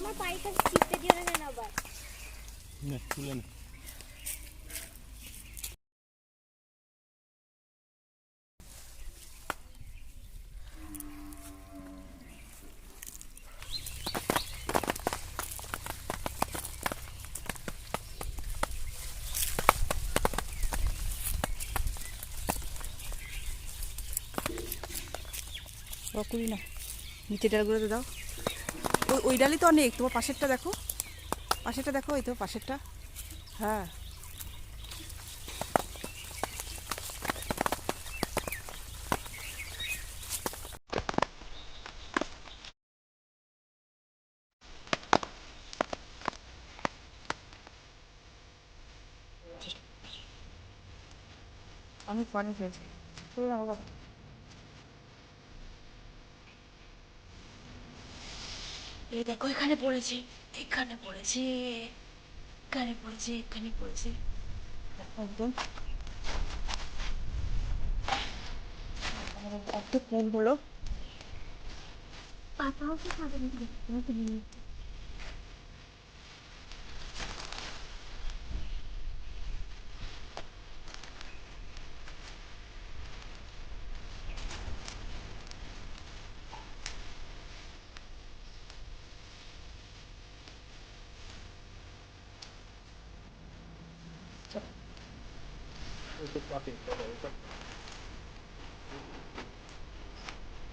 আমার পাইটা ছিপতে দিও না যেন আবার। না তুলে না। করি না নিচে ডালগুলোতে দাও। ওই ডালই তো অনেক। তোমার পাশেরটা দেখো। পাশেরটা দেখো, এই তো পাশেরটা। হ্যাঁ। আমি পানি খেয়েছি তুলে না বাবা এই দেখো, এখানে পড়েছি এখানে পড়েছি, এখানে পড়েছে এখানে পড়েছে। একদম। অর্ধেক কম হলো। পাতাও তো খাবে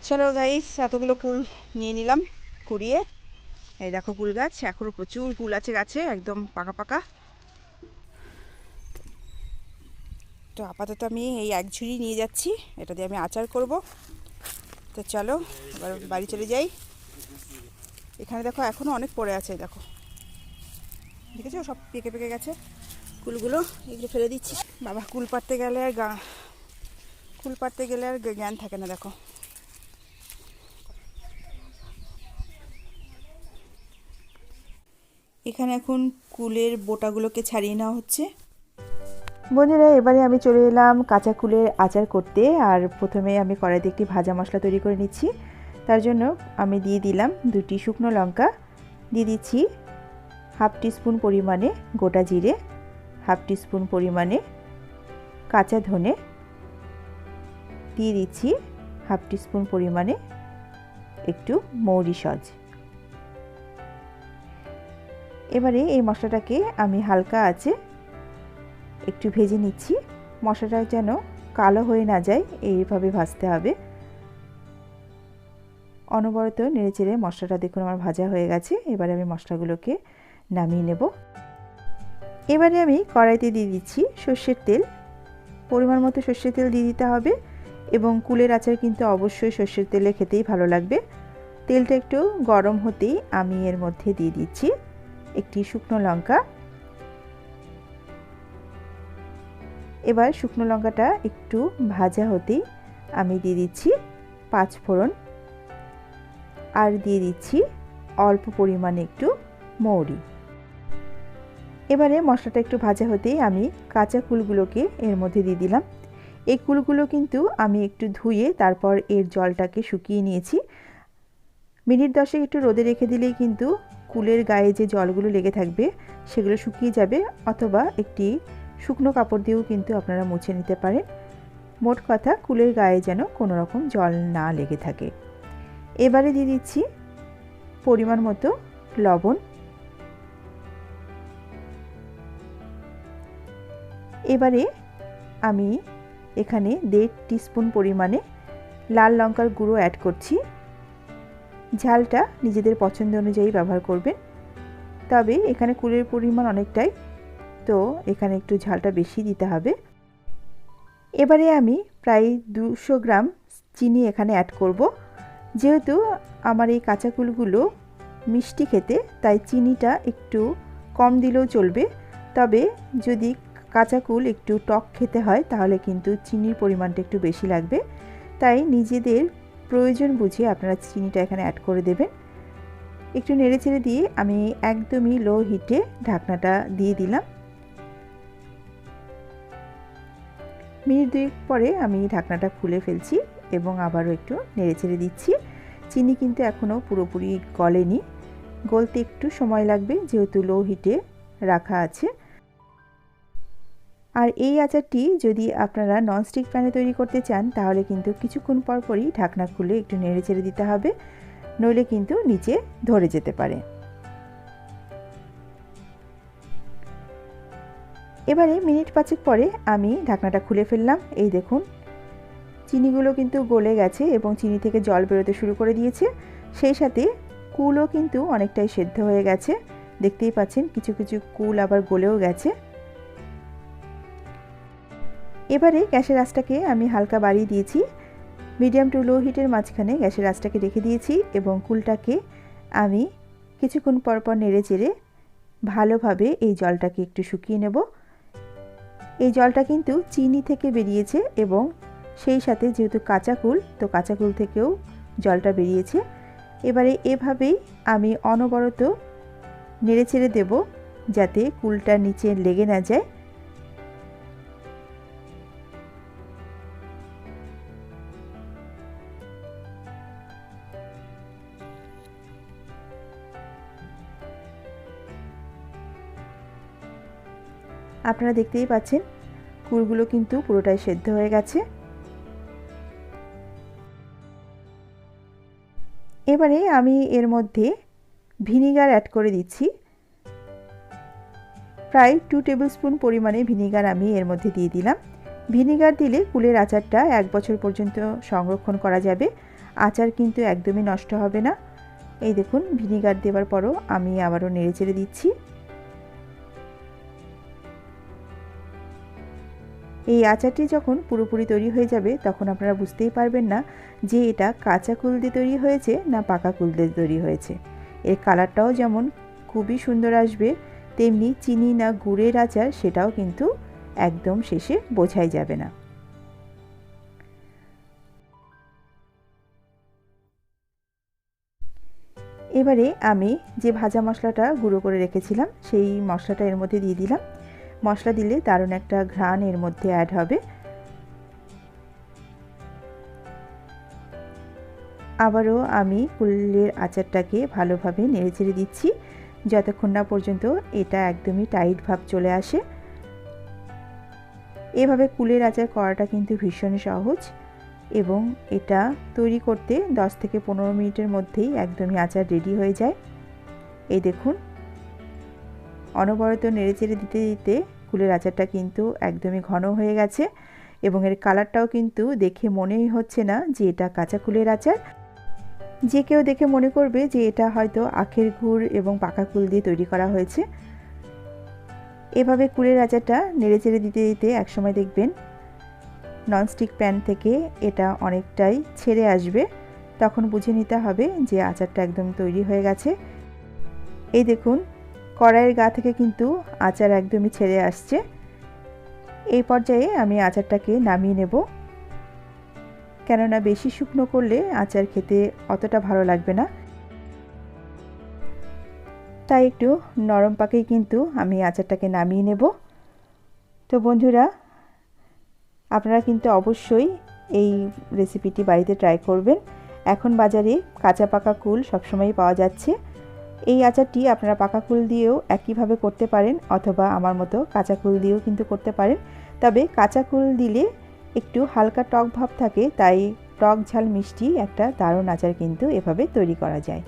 চলো গাইস এতগুলো ফুল নিয়ে নিলাম, কুড়িয়ে। এই দেখো ফুল গাছ, এখনও প্রচুর ফুল আছে গাছে, একদম পাকা পাকা। তো আপাতত আমি এই এক ঝুড়ি নিয়ে যাচ্ছি, এটা দিয়ে আমি আচার করব। তো চলো, এবার বাড়ি চলে যাই। এখানে দেখো এখনও অনেক পড়ে আছে, দেখো। দেখেছ? সব পেকে পেকে গেছে। কুলগুলো এগুলো ফেলে দিচ্ছি। বাবা, কুল পাড়তে গেলে আর গা কুল পাড়তে গেলে আর জ্ঞান থাকে না, দেখো। এখানে এখন কুলের বোটাগুলোকে ছাড়িয়ে নেওয়া হচ্ছে। বন্ধুরা, এবারে আমি চলে এলাম কাঁচা কুলের আচার করতে, আর প্রথমে আমি কড়াইতে একটি ভাজা মশলা তৈরি করে নিচ্ছি। তার জন্য আমি দিয়ে দিলাম দুটি শুকনো লঙ্কা। দিয়ে দিচ্ছি হাফ টিস্পুন পরিমাণে গোটা জিরে। হাফ টিস্পুন পরিমাণে কাঁচা ধনে দিয়ে দিচ্ছি হাফ টিস্পুন পরিমাণে একটু মৌরি সজ। এবারে এই মশলাটাকে আমি হালকা আছে একটু ভেজে নিচ্ছি। মশলাটা যেন কালো হয়ে না যায়, এইভাবে ভাজতে হবে। অনবরত নেড়েচেড়ে মশলাটা দেখুন আমার ভাজা হয়ে গেছে। এবারে আমি মশলাগুলোকে নামিয়ে নেব। এবারে আমি কড়াইতে দিয়ে দিচ্ছি সর্ষের তেল। পরিমাণ মতো সর্ষের তেল দিয়ে দিতে হবে এবং কুলের আচার কিন্তু অবশ্যই সর্ষের তেলে খেতেই ভালো লাগবে। তেলটা একটু গরম হতেই আমি এর মধ্যে দিয়ে দিচ্ছি একটি শুকনো লঙ্কা। এবার শুকনো লঙ্কাটা একটু ভাজা হতেই আমি দিয়ে দিচ্ছি পাঁচ ফোড়ন। আর দিয়ে দিচ্ছি অল্প পরিমাণে একটু মৌরি। এবারে মশলাটা একটু ভাজা হতেই আমি কাঁচা কুলগুলোকে এর মধ্যে দিয়ে দিলাম। এই কুলগুলো কিন্তু আমি একটু ধুয়ে তারপর এর জলটাকে শুকিয়ে নিয়েছি। মিনিট দশেক একটু রোদে রেখে দিলেই কিন্তু কুলের গায়ে যে জলগুলো লেগে থাকবে সেগুলো শুকিয়ে যাবে অথবা একটি শুকনো কাপড় দিয়েও কিন্তু আপনারা মুছে নিতে পারেন। মোট কথা কুলের গায়ে যেন কোনো রকম জল না লেগে থাকে। এবারে দিয়ে দিচ্ছি পরিমাণ মতো লবণ। এবারে আমি এখানে দেড় টিস্পুন পরিমাণে লাল লঙ্কার গুঁড়ো অ্যাড করছি। ঝালটা নিজেদের পছন্দ অনুযায়ী ব্যবহার করবেন। তবে এখানে কুলের পরিমাণ অনেকটাই, তো এখানে একটু ঝালটা বেশি দিতে হবে। এবারে আমি প্রায় দুশো গ্রাম চিনি এখানে অ্যাড করব। যেহেতু আমার এই কাঁচা কুলগুলো মিষ্টি খেতে, তাই চিনিটা একটু কম দিলেও চলবে। তবে যদি কাঁচা কুল একটু টক খেতে হয়, তাহলে কিন্তু চিনির পরিমাণটা একটু বেশি লাগবে। তাই নিজেদের প্রয়োজন বুঝে আপনারা চিনিটা এখানে অ্যাড করে দেবেন। একটু নেড়ে ছেড়ে দিয়ে আমি একদমই লো হিটে ঢাকনাটা দিয়ে দিলাম। মিনিট দুই পরে আমি ঢাকনাটা খুলে ফেলছি এবং আবারও একটু নেড়ে ছেড়ে দিচ্ছি। চিনি কিন্তু এখনও পুরোপুরি গলেনি। গলতে একটু সময় লাগবে, যেহেতু লো হিটে রাখা আছে। আর এই আচারটি যদি আপনারা ননস্টিক প্যানে তৈরি করতে চান, তাহলে কিন্তু কিছুক্ষণ পর পরই ঢাকনা খুলে একটু নেড়ে চেড়ে দিতে হবে, নইলে কিন্তু নিচে ধরে যেতে পারে। এবারে মিনিট পাঁচেক পরে আমি ঢাকনাটা খুলে ফেললাম। এই দেখুন, চিনিগুলো কিন্তু গলে গেছে এবং চিনি থেকে জল বেরোতে শুরু করে দিয়েছে। সেই সাথে কুলও কিন্তু অনেকটাই সেদ্ধ হয়ে গেছে। দেখতেই পাচ্ছেন, কিছু কিছু কুল আবার গলেও গেছে। এবারে গ্যাসের আঁচটাকে আমি হালকা বাড়িয়ে দিয়েছি। মিডিয়াম টু লো হিটের মাঝখানে গ্যাসের আঁচটাকে রেখে দিয়েছি এবং কুলটাকে আমি কিছুক্ষণ পর পর নেড়ে চেড়ে ভালোভাবে এই জলটাকে একটু শুকিয়ে নেব। এই জলটা কিন্তু চিনি থেকে বেরিয়েছে এবং সেই সাথে যেহেতু কাঁচা কুল, তো কাঁচা কুল থেকেও জলটা বেরিয়েছে। এবারে এভাবেই আমি অনবরত নেড়ে চেড়ে দেবো যাতে কুলটা নিচে লেগে না যায়। আপনারা দেখতেই পাচ্ছেন, কুলগুলো কিন্তু পুরোটাই সেদ্ধ হয়ে গেছে। এবারে আমি এর মধ্যে ভিনিগার অ্যাড করে দিচ্ছি। প্রায় টু টেবিল স্পুন পরিমাণে ভিনিগার আমি এর মধ্যে দিয়ে দিলাম। ভিনিগার দিলে কুলের আচারটা এক বছর পর্যন্ত সংরক্ষণ করা যাবে। আচার কিন্তু একদমই নষ্ট হবে না। এই দেখুন, ভিনিগার দেওয়ার পরও আমি আবারও নেড়ে চেড়ে দিচ্ছি। এই আচারটি যখন পুরোপুরি তৈরি হয়ে যাবে, তখন আপনারা বুঝতেই পারবেন না যে এটা কাঁচা কুল দিয়ে তৈরি হয়েছে না পাকা কুল দিয়ে তৈরি হয়েছে। এর কালারটাও যেমন খুবই সুন্দর আসবে, তেমনি চিনি না গুড়ের আচার সেটাও কিন্তু একদম শেষে বোঝাই যাবে না। এবারে আমি যে ভাজা মশলাটা গুঁড়ো করে রেখেছিলাম, সেই মশলাটা এর মধ্যে দিয়ে দিলাম। মশলা দিলে দারুণ একটা ঘ্রাণ এর মধ্যে অ্যাড হবে। আবারও আমি কুলের আচারটাকে ভালোভাবে নেড়ে নেড়েচেড়ে দিচ্ছি, যতক্ষণ না পর্যন্ত এটা একদমই টাইট ভাব চলে আসে। এভাবে কুলের আচার করাটা কিন্তু ভীষণ সহজ এবং এটা তৈরি করতে 10 থেকে পনেরো মিনিটের মধ্যেই একদমই আচার রেডি হয়ে যায়। এই দেখুন, অনবরত নেড়ে নেড়েচেড়ে দিতে দিতে কুলের আচারটা কিন্তু একদমই ঘন হয়ে গেছে এবং এর কালারটাও কিন্তু দেখে মনেই হচ্ছে না যে এটা কাঁচা কুলের আচার। যে কেউ দেখে মনে করবে যে এটা হয়তো আখের গুড় এবং পাকা কুল দিয়ে তৈরি করা হয়েছে। এভাবে কুলের আচারটা নেড়ে চেড়ে দিতে দিতে একসময় দেখবেন ননস্টিক প্যান থেকে এটা অনেকটাই ছেড়ে আসবে। তখন বুঝে নিতে হবে যে আচারটা একদম তৈরি হয়ে গেছে। এই দেখুন কড়াইয়ের গা থেকে কিন্তু আচার একদমই ছেড়ে আসছে। এই পর্যায়ে আমি আচারটাকে নামিয়ে নেব। কেননা বেশি শুকনো করলে আচার খেতে অতটা ভালো লাগবে না। তাই একটু নরম পাকেই কিন্তু আমি আচারটাকে নামিয়ে নেব। তো বন্ধুরা, আপনারা কিন্তু অবশ্যই এই রেসিপিটি বাড়িতে ট্রাই করবেন। এখন বাজারে কাঁচা পাকা কুল সবসময়ই পাওয়া যাচ্ছে। এই আচারটি আপনারা পাকা কুল দিয়েও একইভাবে করতে পারেন অথবা আমার মতো কাঁচা কুল দিয়েও কিন্তু করতে পারেন। তবে কাঁচা কুল দিলে একটু হালকা টক ভাব থাকে, তাই টক ঝাল মিষ্টি একটা দারুণ আচার কিন্তু এভাবে তৈরি করা যায়।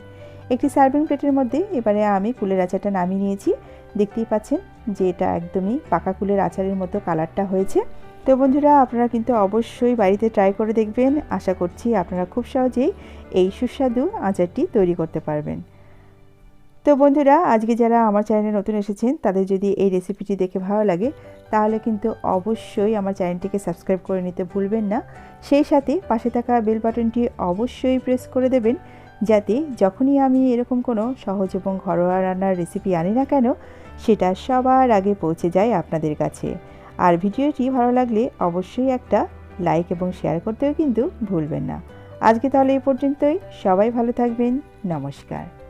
একটি সার্ভিং প্লেটের মধ্যে এবারে আমি কুলের আচারটা নামিয়ে নিয়েছি। দেখতেই পাচ্ছেন যে এটা একদমই পাকা কুলের আচারের মতো কালারটা হয়েছে। তো বন্ধুরা, আপনারা কিন্তু অবশ্যই বাড়িতে ট্রাই করে দেখবেন। আশা করছি আপনারা খুব সহজেই এই সুস্বাদু আচারটি তৈরি করতে পারবেন। তো বন্ধুরা, আজকে যারা আমার চ্যানেলে নতুন এসেছেন, তাদের যদি এই রেসিপিটি দেখে ভালো লাগে, তাহলে কিন্তু অবশ্যই আমার চ্যানেলটিকে সাবস্ক্রাইব করে নিতে ভুলবেন না। সেই সাথে পাশে থাকা বেল বাটনটি অবশ্যই প্রেস করে দেবেন, যাতে যখনই আমি এরকম কোনো সহজ এবং ঘরোয়া রান্নার রেসিপি আনি না কেন, সেটা সবার আগে পৌঁছে যায় আপনাদের কাছে। আর ভিডিওটি ভালো লাগলে অবশ্যই একটা লাইক এবং শেয়ার করতেও কিন্তু ভুলবেন না। আজকে তাহলে এই পর্যন্তই। সবাই ভালো থাকবেন। নমস্কার।